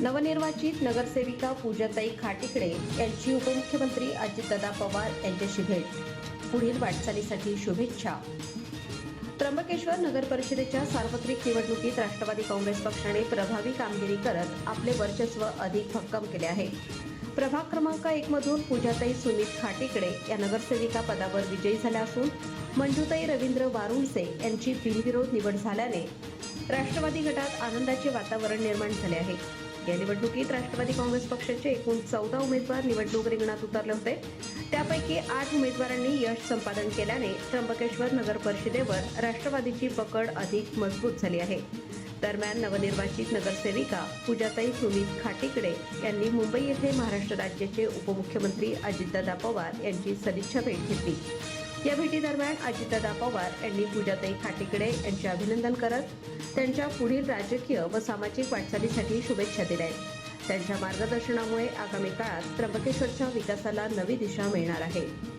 नवनिर्वाचित नगरसेविका पूजाताई खाटिकडे यांची उपमुख्यमंत्री अजितदादा पवार यांच्याशी भेट. पुढील वाटचालीसाठी शुभेच्छा. त्र्यंबकेश्वर नगर परिषदेच्या सार्वत्रिक निवडणुकीत राष्ट्रवादी काँग्रेस पक्षाने प्रभावी कामगिरी करत आपले वर्चस्व अधिक भक्कम केले आहे. प्रभाग क्रमांक एक मधून पूजाताई सुमित खाटीकडे या नगरसेविका पदावर विजयी झाल्या असून मंजूताई रवींद्र वारुळसे यांची बिनविरोध निवड झाल्याने राष्ट्रवादी गटात आनंदाचे वातावरण निर्माण झाले आहे. या निवडणुकीत राष्ट्रवादी काँग्रेस पक्षाचे एकूण चौदा उमेदवार निवडणूक रिंगणात उतरले होते. त्यापैकी आठ उमेदवारांनी यश संपादन केल्याने त्र्यंबकेश्वर नगर परिषदेवर राष्ट्रवादीची पकड अधिक मजबूत झाली आहे. दरम्यान नवनिर्वाचित नगरसेविका पूजाताई सुमित खाटीकडे यांनी मुंबई येथे महाराष्ट्र राज्याचे उपमुख्यमंत्री अजितदादा पवार यांची सदिच्छा भेट घेतली. या भेटीदरम्यान अजितदादा पवार यांनी पूजाताई खाटीकडे यांचे अभिनंदन करत त्यांच्या पुढील राजकीय व सामाजिक वाटचालीसाठी शुभेच्छा दिल्या त्यांच्या मार्गदर्शनामुळे आगामी काळात त्र्यंबकेश्वरच्या विकासाला नवी दिशा मिळणार आहे.